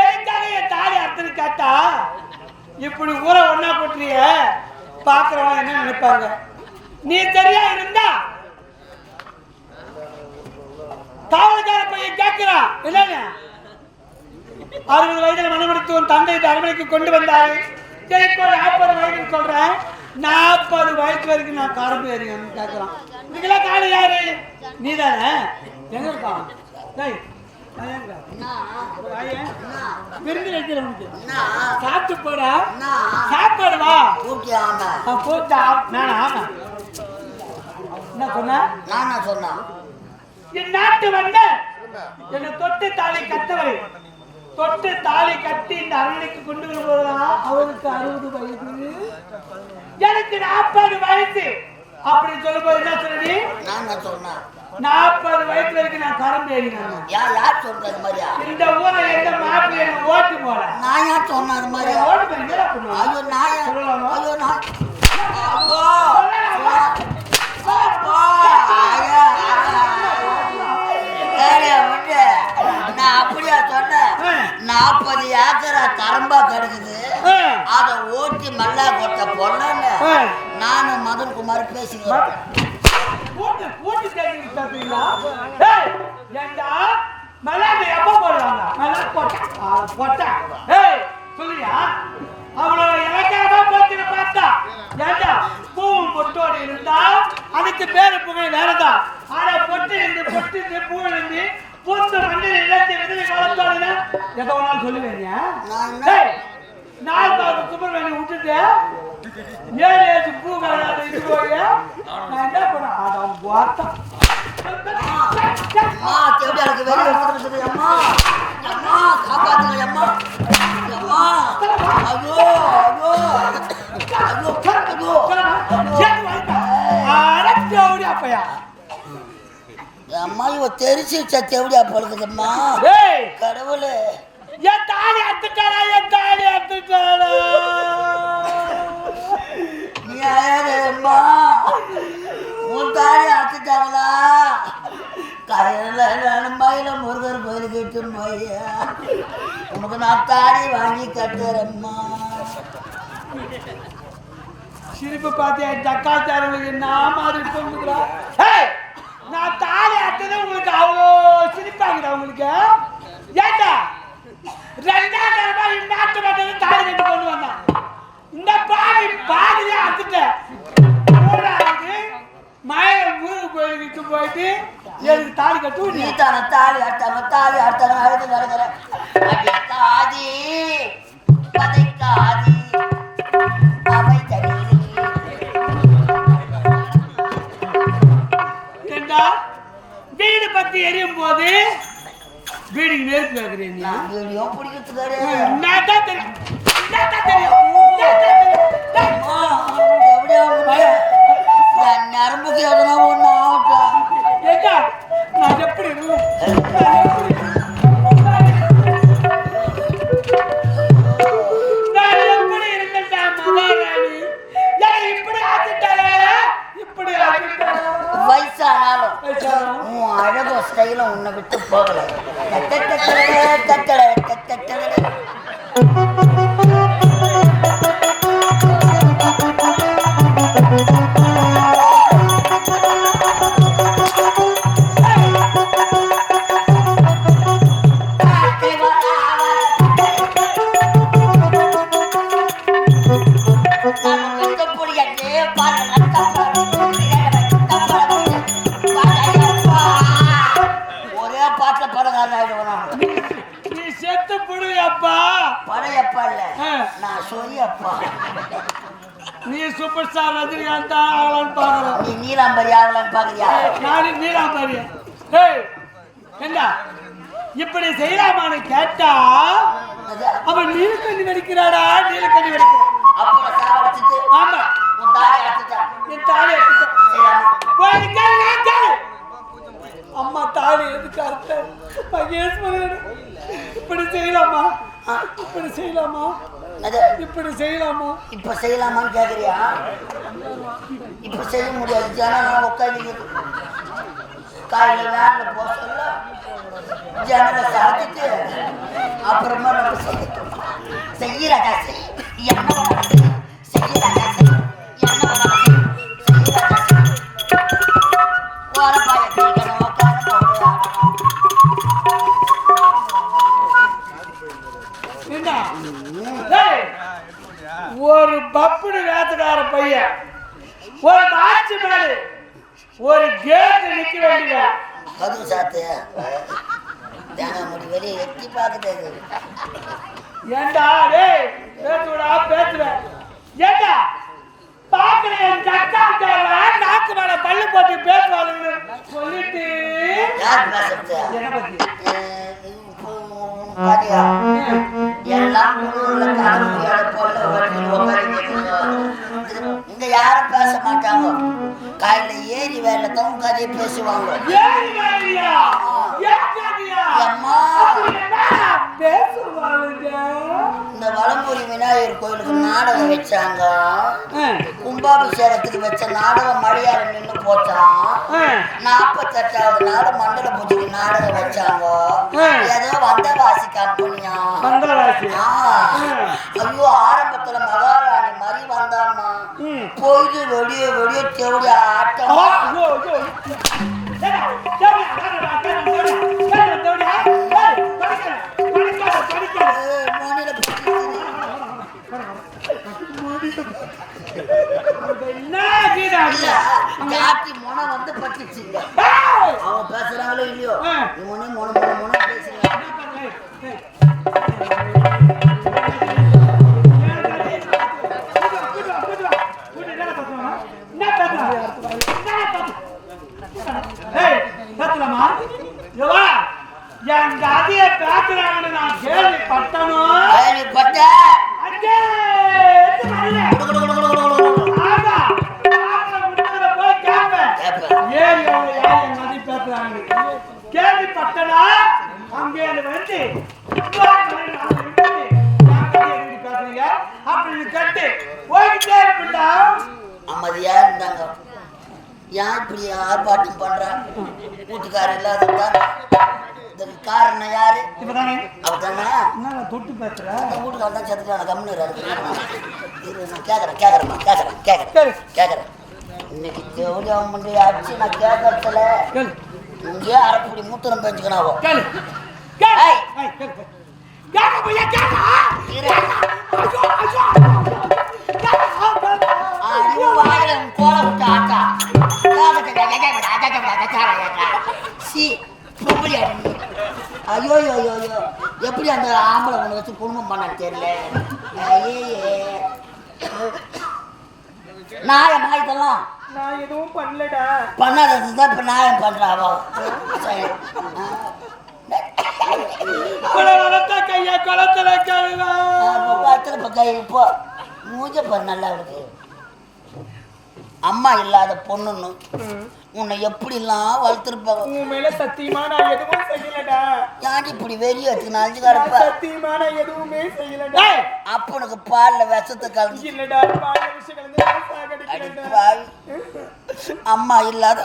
எதுக்காக என் தாலி அர்த்தம் கேட்டா? இப்படி ஊரை ஒன்னா போட்டுறிய பாக்குறவங்க என்ன நினைப்பாங்க? நீ சரியா இருந்தா? காவல்கார பையன் கேட்கிறான் என்னங்க? அறுபது வயதில் மனமெடுத்து உன் தந்தை இந்த அரண்மனைக்கு கொண்டு வந்தாரு. எனக்கு ஒரு நாற்பது வயதுன்னு சொல்றேன். நாற்பது வயசு வரைக்கும் நான் காரம் ஏறிங்கன்னு கேட்கிறான் இதுக்கெல்லாம் காரணம் யாரு? நீ தானே எங்க? இருக்கான் விருந்து உனக்கு. சாப்பிட்டு போடா. சாப்பாடு வா. போச்சா நானா ஆமா. என்ன சொன்ன? நானா சொன்னேன் என் நாட்டு வந்த என்னை தொட்டு தாலி கட்டவரை தொட்டு தாலி கட்டி இந்த அரண்மனைக்கு கொண்டு வரும்போதுதான் அவருக்கு அறுபது வயது. எனக்கு நாற்பது வயசு. அப்படி சொல்லும்போது என்ன சொன்னி நானா சொன்னேன் நாற்பது வயசு வரைக்கும் நான் கரம்பு ஏறினேன். யா யார் சொல்றது மாதிரியா இந்த ஊரை எந்த மாப்பிள்ளை எனக்கு ஓட்டு போல? நான் யார் சொன்னேன் அது மாதிரியா ஓட்டு பண்ணுவேன் ஐயோ நான்? ஐயோ நான் அப்பா. நான் அப்படியா சொன்னேன்? நாற்பது ஏக்கரா கரம்பா கிடக்குது. அதை ஓட்டி மல்லா கொட்ட பொண்ணு நானும் மதன் குமார் பேசிக்கிறேன் கேட்டு பேசுறீங்களா ஏய் ஏண்டா? மல்லாந்து எப்போ போடுவாங்க மல்லா போட்டா? ஆ, போட்டா. ஏய் சொல்லுயா அவளோட இலக்கியமா போச்சுன்னு பார்த்தா. ஏண்டா? பூவும் பொட்டோடு இருந்தா அதுக்கு பேரு புகழ் வேறதான் ஆனா பொட்டு இருந்து பொட்டு இருந்து பூ இருந்து பூத்து மஞ்சள் இழந்து விதவி வளர்த்தோடுன்னு எதை வேணாலும் சொல்லுவேங்க நாலு பாக்கு சுப்பிரமணியம் விட்டுட்டு ஏழு ஏழு பூ கலராத இது நான் என்ன பண்ண? அதான் வார்த்தா. அம்மா தேவையா இருக்கு வெளியே வந்துருக்குது அம்மா அம்மா காப்பாத்துங்க அம்மா. அம்மா ஐயோ ஐயோ ஐயோ ஐயோ அப்பையா அம்மா இவ தெரிச்சு தேவடியா படுக்குதும்மா ஏய். கடவுளே. என் தாலி அத்துட்டாளா என் தாலி அத்துட்டாளா? நீ அம்மா? உன் தாலி அத்துட்டாங்களா? கையில நான் மயில முருகர் கோயிலுக்கு இட்டு போய்யா உனக்கு நான் தாலி வாங்கி கட்டுறேம்மா. சிரிப்பு பார்த்தியா தக்காச்சாரங்களுக்கு நான் மாதிரி சொல்லுகிறா ஏய் நான் தாலி அத்தது உங்களுக்கு அவ்வளோ சிரிப்பாங்கடா உங்களுக்கு? கட்டு நீ தானே தாலி அட்டாம தாலி அட்டாம அழுது நடக்கிற அடிக்காதி பதைக்காதி. அவை வீடு பத்தி எரியும் போது வீடுக்கு நெருப்பு வீடியோ பிடிக்கிறதுக்காரு தெரியும். தெரியும். தெரியும். எப்படியா அழகும் ஸ்டைலும் உன்னை விட்டு போகல. நீ சூப்பர் ஸ்டார் ரஜினிகாந்த் ஆகலான்னு பாக்குறேன் நீ நீலாம்பரி ஆகலான்னு பாக்குறியா நானு நீலாம்பரி. ஏய் என்ன இப்படி செய்யலாமான்னு கேட்டா அவன் நீலக்கண்ணி நடிக்கிறாடா நீலக்கண்ணி சாவடிச்சிட்டு ஆமா. உன் என் தாலி. அம்மா தாலி எதுக்கு அர்த்தம் மகேஸ்வரன் இப்படி செய்யலாமா? இப்படி செய்யலாமா? அது இப்படி செய்யலாமா? இப்ப செய்யலாமான்னு கேக்குறியா? இப்ப செய்ய முடியாது. ஜனம் உட்காந்து காலையில வேன்ல போக சொல்ல. ஜனங்களை சாத்திட்டு அப்புறமா நம்ம செய்யட்டும். செய்யறாடா செய். என்ன ஒரு பப்புடு வேத்துக்கார பையன். ஒரு ஆட்சி மேடு. ஒரு கேட் நிக்க வேண்டியது கதவு சாத்து. தேங்காய் வெளியே எட்டி பார்க்குது. ஏண்டா டேய் பேசுடா பேசுவேன் ஏண்டா பாக்குற என் சக்கா நாக்கு மேல பல்லு போட்டு பேசுவாளுன்னு சொல்லிட்டு. யார் பேசுறது? இங்க யாரும் பேச மாட்டாங்க காலையில ஏறி வேலை தான் கதையை பேசுவாங்க? இந்த வலம்புரி விநாயகர் கோயிலுக்கு நாடகம் வச்சாங்க கும்பாபிஷேகத்துக்கு வச்ச நாடகம் மழையால நின்று போச்சான். நாற்பத்தெட்டாவது நாள் மண்டல பூஜைக்கு நாடகம் வச்சாங்க. ஏதோ கம்பெனியா ஐயோ ஆரம்பத்துல மகாராணி மாதிரி வந்தாம்மா ம். பொழுது வெளியே வெளியே ஆ, ஆட்டமா மொன வந்து பட்டுச்சுங்க. ஏய்! அவங்க பேசுறாங்களோ இல்லையோ? மொனி மொன மொன மொன பேசுறாங்க என் கதைய பேசுறாங்கன்னு நான் கேள்விப்பட்டனும் கேள்விப்பட்ட. அங்கே? கேள்விப்பட்டனா? அங்கே வந்து? அப்படின்னு கேட்டு. போய்கிட்டே இருப்பேன்டா. அமைதியா இருந்தாங்க. ஏன் இப்படி ஆர்ப்பாட்டம் பண்றான் வீட்டுக்காரர் இல்லாததான் இதுக்கு காரணம் யாரு? அவதானே தொட்டு பேசுற? வீட்டுக்காரர் தான் செத்துட்டான கம்னு இரு நான் கேட்கறேன் கேட்கறேன் கேட்கறேன் கேட்கறேன் கேட்கறேன் இன்னைக்கு தேவடி அவன் நான் கேட்கறதுல இங்கேயே அரைப்படி மூத்திரம் பெஞ்சுக்கணாவோ சி பொம்பளி அடி ஐயோ ஐயோ ஐயோ ஐயோ. எப்படி அந்த ஆம்பளை ஒன்று வச்சு குடும்பம் பண்ண தெரியல. ஐயே நாயமா இதெல்லாம்? நான் எதுவும் பண்ணலடா. பண்ணாதது தான் இப்போ நாயம் பண்ணுறாவோ சரி. கைய குளத்துல கை இப்போ மூஞ்ச பாரு நல்லா இருக்கு. அம்மா இல்லாத பொண்ணுன்னு உன்னை எப்படிலாம் வளர்த்துருப்பாங்க? உன் மேல சத்தியமா நான் எதுவும் செய்யலடா. ஏன்டி இப்படி வெறி வச்சு நாலஞ்சு நான் கிடப்ப சத்தியமா நான் எதுவுமே செய்யலடா. அப்பனுக்கு பால்ல விஷத்தை கலந்து. இல்லடா பாய விஷயம் கலந்து. அம்மா இல்லாத.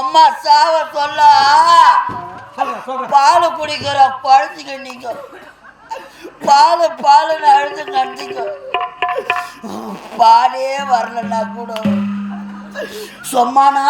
அம்மா சாவ சொல்ல. பால் குடிக்கிற குழந்தைங்க நீங்க பால் பாலுன்னு அழுது கண்டிங்க பாலே வரலன்னா கூட. சும்மானா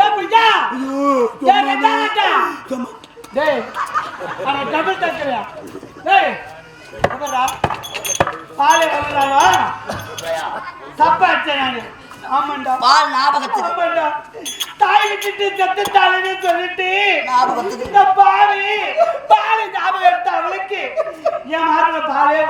எப்படிடா? பாலே வரலாமா? பால். தாய் விட்டுட்டு செத்துட்டாளுன்னு சொல்லிட்டு இந்த பாவி பாலை ஞாபகம் எடுத்த அவளுக்கு என் மார்பில் பாலே